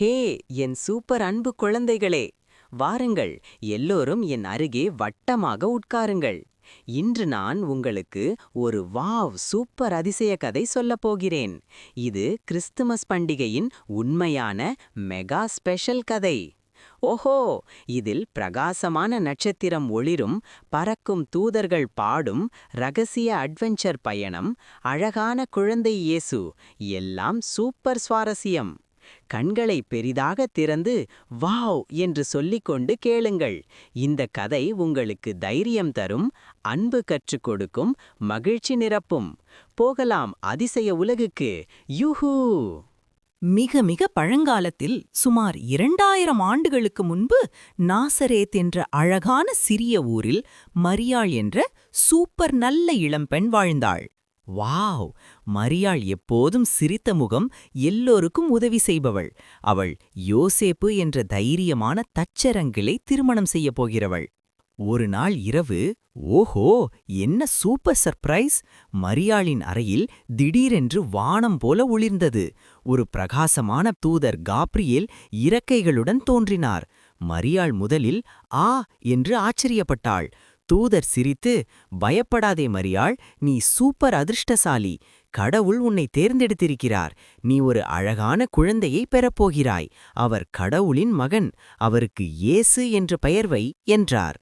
ஹே என் super அன்பு குழந்தைகளே. வாருங்கள் எல்லோரும் என் அருகே வட்டமாக உட்காருங்கள். இன்று நான் உங்களுக்கு ஒரு வாவ் சூப்பர் அதிசய கதை சொல்லப் போகிறேன். இது கிறிஸ்துமஸ் பண்டிகையின் உண்மையான மெகா ஸ்பெஷல் கதை. ஓஹோ இதில் பிரகாசமான நட்சத்திரம் ஒளிரும் பறக்கும் தூதர்கள் பாடும் ரகசிய அட்வென்ச்சர் பயணம் அழகான குழந்தை இயேசு எல்லாம் சூப்பர் சுவாரஸ்யம். கண்களை பெரிதாக திறந்து வாவ் என்று சொல்லிக்கொண்டு கேளுங்கள். இந்த கதை உங்களுக்கு தைரியம் தரும் அன்பு கற்றுக் கொடுக்கும் மகிழ்ச்சி நிரப்பும். போகலாம் அதிசய உலகுக்கு. யூஹூ! மிக மிக பழங்காலத்தில் சுமார் இரண்டாயிரம் ஆண்டுகளுக்கு முன்பு நாசரேத் என்ற அழகான சிறிய ஊரில் மரியாள் என்ற சூப்பர் நல்ல இளம்பெண் வாழ்ந்தாள். வாவ்! மரியாள் எப்போதும் சிரித்த முகம் எல்லோருக்கும் உதவி செய்பவள். அவள் யோசேப்பு என்ற தைரியமான தச்சரங்கிளை திருமணம் செய்யப் போகிறவள். ஒரு நாள் இரவு ஓஹோ! என்ன சூப்பர் சர்ப்ரைஸ்! மரியாளின் அறையில் திடீரென்று வானம் போல ஒளிர்ந்தது. ஒரு பிரகாசமான தூதர் காப்ரியேல் இறக்கைகளுடன் தோன்றினார். மரியாள் முதலில் ஆ என்று ஆச்சரியப்பட்டாள். தூதர் சிரித்து பயப்படாதே மரியாள் நீ சூப்பர் அதிர்ஷ்டசாலி. கடவுள் உன்னை தேர்ந்தெடுத்திருக்கிறார். நீ ஒரு அழகான குழந்தையை பெறப்போகிறாய். அவர் கடவுளின் மகன். அவருக்கு இயேசு என்ற பெயர்வை என்றார்.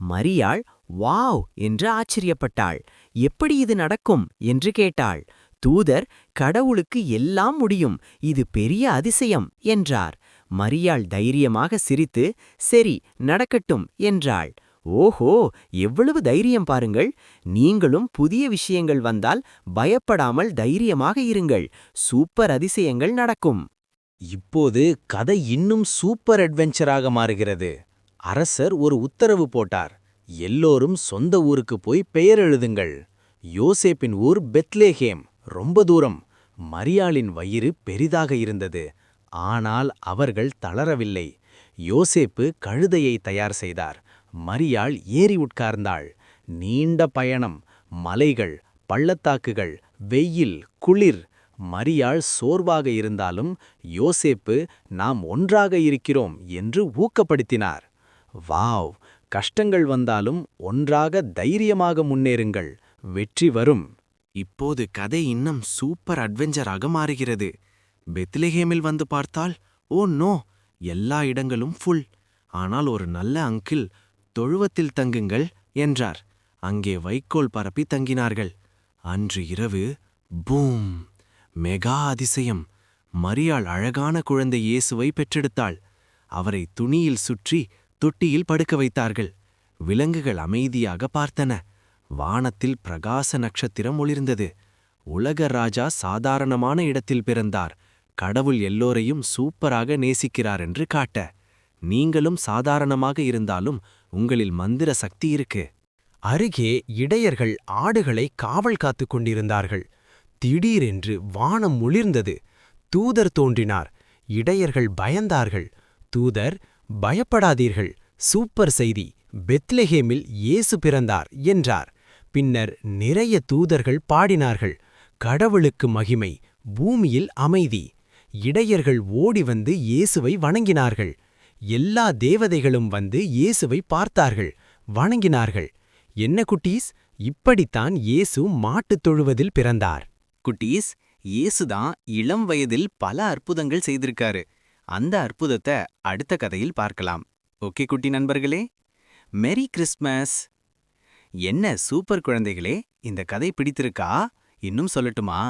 மரியாள் வாவ் என்று ஆச்சரியப்பட்டாள். எப்படி இது நடக்கும்? என்று கேட்டாள். தூதர் கடவுளுக்கு எல்லாம் முடியும். இது பெரிய அதிசயம் என்றார். மரியாள் தைரியமாக சிரித்து சரி நடக்கட்டும் என்றாள். ஓஹோ எவ்வளவு தைரியம் பாருங்கள். நீங்களும் புதிய விஷயங்கள் வந்தால் பயப்படாமல் தைரியமாக இருங்கள். சூப்பர் அதிசயங்கள் நடக்கும். இப்போது கதை இன்னும் சூப்பர் அட்வென்ச்சராக மாறுகிறது. அரசர் ஒரு உத்தரவு போட்டார். எல்லோரும் சொந்த ஊருக்கு போய் பெயர் எழுதுங்கள். யோசேப்பின் ஊர் பெத்லேஹேம் ரொம்ப தூரம். மரியாளின் வயிறு பெரிதாக இருந்தது. ஆனால் அவர்கள் தளரவில்லை. யோசேப்பு கழுதையை தயார் செய்தார். மரியாள் ஏறி உட்கார்ந்தாள். நீண்ட பயணம் மலைகள் பள்ளத்தாக்குகள் வெயில் குளிர். மரியாள் சோர்வாக இருந்தாலும் யோசேப்பு நாம் ஒன்றாக இருக்கிறோம் என்று ஊக்கப்படுத்தினார். வாவ்! கஷ்டங்கள் வந்தாலும் ஒன்றாக தைரியமாக முன்னேறுங்கள். வெற்றி வரும். இப்போது கதை இன்னும் சூப்பர் அட்வென்ச்சராக மாறுகிறது. பெத்லேஹேமில் வந்து பார்த்தால் ஓ நோ! எல்லா இடங்களும் ஃபுல் ஆனால் ஒரு நல்ல அங்கிள் தொழுவத்தில் தங்குங்கள் என்றார். அங்கே வைக்கோல் பரப்பி தங்கினார்கள். அன்று இரவு பூம் மெகா அதிசயம். மரியாள் அழகான குழந்தை இயேசுவை பெற்றெடுத்தாள். அவரை துணியில் சுற்றி தொட்டியில் படுக்க வைத்தார்கள். விலங்குகள் அமைதியாக பார்த்தன. வானத்தில் பிரகாச நட்சத்திரம் ஒளிர்ந்தது. உலக ராஜா சாதாரணமான இடத்தில் பிறந்தார். கடவுள் எல்லோரையும் சூப்பராக நேசிக்கிறார் என்று காட்ட. நீங்களும் சாதாரணமாக இருந்தாலும் உங்களில் மந்திர சக்தி இருக்கு. அருகே இடையர்கள் ஆடுகளை காவல் காத்துக் கொண்டிருந்தார்கள். திடீரென்று வானம் ஒளிர்ந்தது. தூதர் தோன்றினார். இடையர்கள் பயந்தார்கள். தூதர் பயப்படாதீர்கள். சூப்பர் செய்தி. பெத்லெஹேமில் இயேசு பிறந்தார் என்றார். பின்னர் நிறைய தூதர்கள் பாடினார்கள். கடவுளுக்கு மகிமை பூமியில் அமைதி. இடையர்கள் ஓடி வந்து இயேசுவை வணங்கினார்கள். எல்லா தேவதைகளும் வந்து இயேசுவை பார்த்தார்கள் வணங்கினார்கள். என்ன குட்டீஸ்? இப்படித்தான் இயேசு மாட்டுத் தொழுவதில் பிறந்தார். குட்டீஸ் இயேசுதான் இளம் வயதில் பல அற்புதங்கள் செய்திருக்காரு. அந்த அற்புதத்தை அடுத்த கதையில் பார்க்கலாம். ஓகே குட்டி நண்பர்களே மெரி கிறிஸ்மஸ். என்ன சூப்பர் குழந்தைகளே இந்த கதை பிடித்திருக்கா? இன்னும் சொல்லட்டுமா?